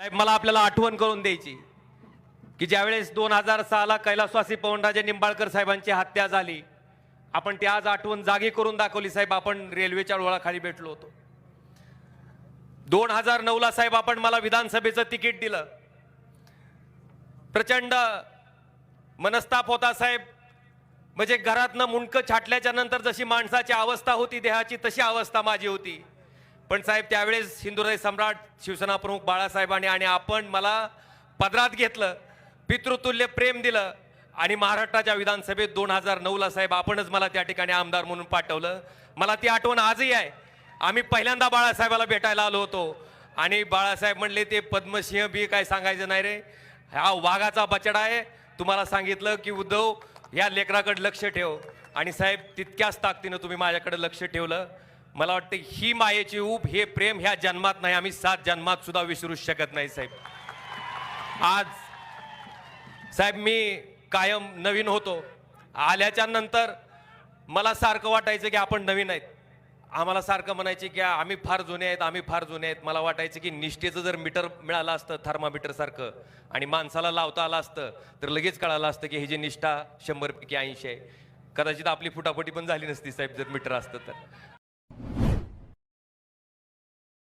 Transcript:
साहेब मला आपल्याला आठवण करून द्यायची की ज्यावेळेस दोन हजार सहाला कैलासवासी पवनराजे निंबाळकर साहेबांची हत्या झाली आपण ती आज आठवण जागी करून दाखवली साहेब आपण रेल्वेच्या डोळाखाली भेटलो होतो. दोन हजार नऊला साहेब आपण मला विधानसभेचं तिकीट दिलं. प्रचंड मनस्ताप होता साहेब. म्हणजे घरातनं मुंडकं छाटल्याच्या नंतर जशी माणसाची अवस्था होती देहाची तशी अवस्था माझी होती. पण साहेब त्यावेळेस हिंदुराय सम्राट शिवसेना प्रमुख बाळासाहेबांनी आणि आपण मला पदरात घेतलं पितृतुल्य प्रेम दिलं आणि महाराष्ट्राच्या विधानसभेत दोन हजार नऊला साहेब आपणच मला त्या ठिकाणी आमदार म्हणून पाठवलं. मला ती आठवण आजही आहे. आम्ही पहिल्यांदा बाळासाहेबाला भेटायला आलो होतो आणि बाळासाहेब म्हणले ते पद्मसिंह बी काय सांगायचं नाही रे. हा वाघाचा बचडा आहे. तुम्हाला सांगितलं की उद्धव या लेकराकडे लक्ष ठेव. आणि साहेब तितक्याच ताकदीनं तुम्ही माझ्याकडे लक्ष ठेवलं. मला वाटतं ही मायेची ऊब हे प्रेम ह्या जन्मात नाही. आम्ही सात जन्मात सुद्धा विसरू शकत नाही साहेब. आज साहेब मी कायम नवीन होतो. आल्याच्यानंतर मला सारखं वाटायचं की आपण नवीन आहेत. आम्हाला सारखं म्हणायचे की आम्ही फार जुने आहेत आम्ही फार जुने आहेत. मला वाटायचं की निष्ठेचं जर मीटर मिळालं असतं थर्मामीटर सारखं आणि माणसाला लावता आलं असतं तर लगेच कळालं असतं की ही जी निष्ठा शंभरपैकी ऐंशी आहे. कदाचित आपली फुटाफुटी पण झाली नसती साहेब जर मीटर असतं तर.